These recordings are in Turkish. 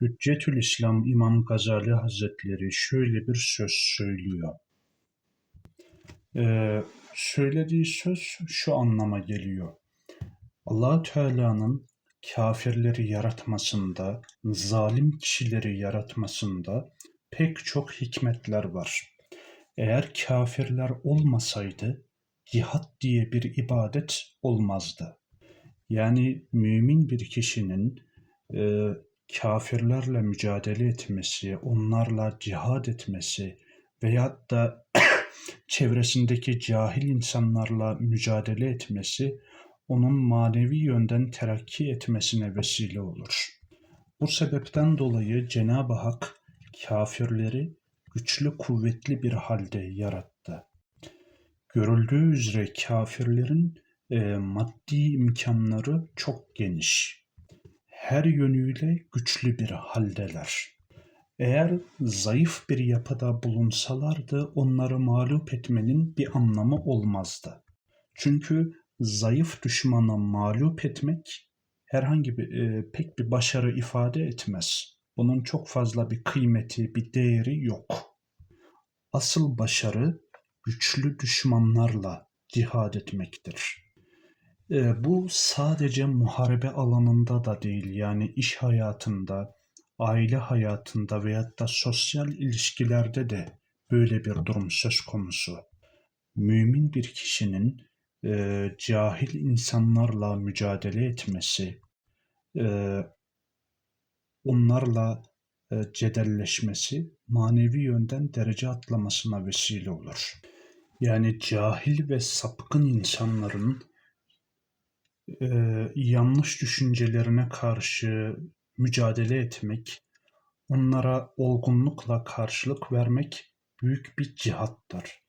Hüccetül İslam İmam Gazali Hazretleri şöyle bir söz söylüyor. Ee, söylediği söz şu anlama geliyor. allah Teala'nın kafirleri yaratmasında, zalim kişileri yaratmasında pek çok hikmetler var. Eğer kafirler olmasaydı cihat diye bir ibadet olmazdı. Yani mümin bir kişinin e, kafirlerle mücadele etmesi, onlarla cihad etmesi veyahut da çevresindeki cahil insanlarla mücadele etmesi onun manevi yönden terakki etmesine vesile olur. Bu sebepten dolayı Cenab-ı Hak kafirleri güçlü kuvvetli bir halde yarattı. Görüldüğü üzere kafirlerin e, maddi imkanları çok geniş her yönüyle güçlü bir haldeler. Eğer zayıf bir yapıda bulunsalardı onları mağlup etmenin bir anlamı olmazdı. Çünkü zayıf düşmanı mağlup etmek herhangi bir e, pek bir başarı ifade etmez. Bunun çok fazla bir kıymeti, bir değeri yok. Asıl başarı güçlü düşmanlarla cihad etmektir. Eee, bu sadece muharebe alanında da değil, yani iş hayatında, aile hayatında veyahut da sosyal ilişkilerde de böyle bir durum söz konusu. Mümin bir kişinin eee, cahil insanlarla mücadele etmesi, eee, onlarla eee, cedelleşmesi manevi yönden derece atlamasına vesile olur. Yani cahil ve sapkın insanların e, yanlış düşüncelerine karşı mücadele etmek, onlara olgunlukla karşılık vermek büyük bir cihattır.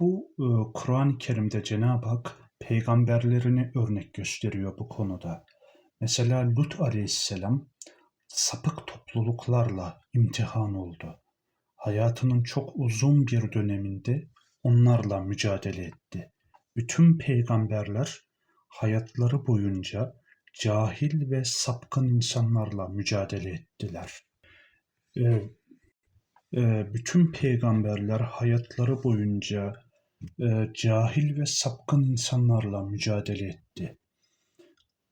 Bu e, Kur'an-ı Kerim'de Cenab-ı Hak peygamberlerini örnek gösteriyor bu konuda. Mesela Lut aleyhisselam sapık topluluklarla imtihan oldu. Hayatının çok uzun bir döneminde onlarla mücadele etti. Bütün peygamberler hayatları boyunca cahil ve sapkın insanlarla mücadele ettiler. Ee, e, bütün peygamberler hayatları boyunca e, cahil ve sapkın insanlarla mücadele etti.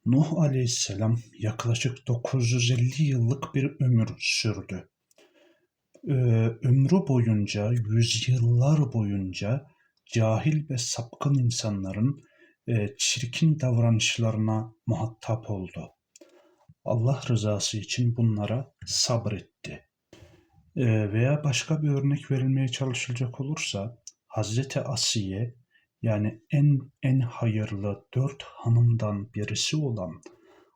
Nuh aleyhisselam yaklaşık 950 yıllık bir ömür sürdü. Ee, ömrü boyunca, yüzyıllar boyunca cahil ve sapkın insanların e, çirkin davranışlarına muhatap oldu. Allah rızası için bunlara sabretti. E, veya başka bir örnek verilmeye çalışılacak olursa Hazreti Asiye yani en en hayırlı dört hanımdan birisi olan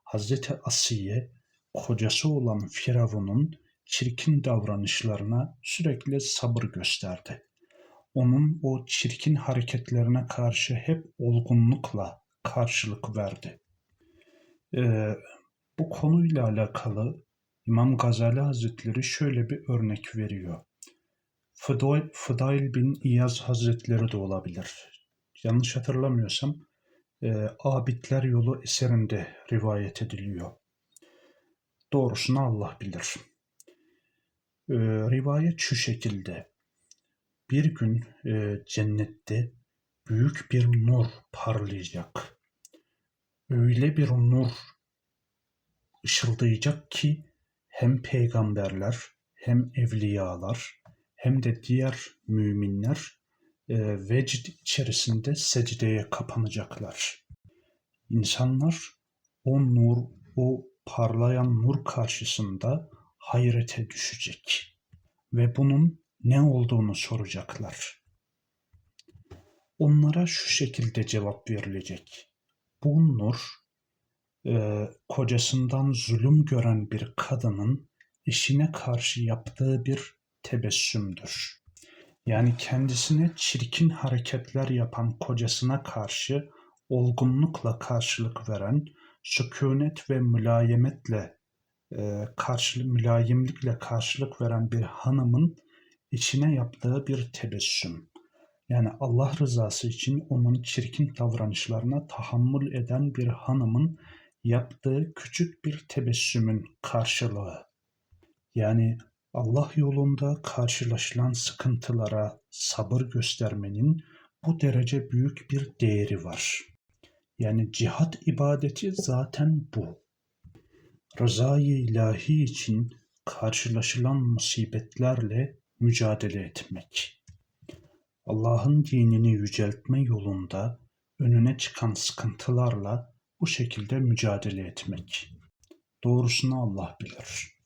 Hazreti Asiye kocası olan Firavun'un çirkin davranışlarına sürekli sabır gösterdi onun o çirkin hareketlerine karşı hep olgunlukla karşılık verdi. Ee, bu konuyla alakalı İmam Gazali Hazretleri şöyle bir örnek veriyor. Fıdail bin İyaz Hazretleri de olabilir. Yanlış hatırlamıyorsam e, Abidler Yolu eserinde rivayet ediliyor. Doğrusunu Allah bilir. E, rivayet şu şekilde. Bir gün e, cennette büyük bir nur parlayacak. Öyle bir nur ışıldayacak ki hem peygamberler hem evliyalar hem de diğer müminler e, vecd içerisinde secdeye kapanacaklar. İnsanlar o nur, o parlayan nur karşısında hayrete düşecek ve bunun ne olduğunu soracaklar. Onlara şu şekilde cevap verilecek. Bu nur, e, kocasından zulüm gören bir kadının eşine karşı yaptığı bir tebessümdür. Yani kendisine çirkin hareketler yapan kocasına karşı olgunlukla karşılık veren, sükunet ve mülayemetle e, karşılık, mülayimlikle karşılık veren bir hanımın içine yaptığı bir tebessüm. Yani Allah rızası için onun çirkin davranışlarına tahammül eden bir hanımın yaptığı küçük bir tebessümün karşılığı. Yani Allah yolunda karşılaşılan sıkıntılara sabır göstermenin bu derece büyük bir değeri var. Yani cihat ibadeti zaten bu. Rızayı ilahi için karşılaşılan musibetlerle mücadele etmek. Allah'ın dinini yüceltme yolunda önüne çıkan sıkıntılarla bu şekilde mücadele etmek. Doğrusunu Allah bilir.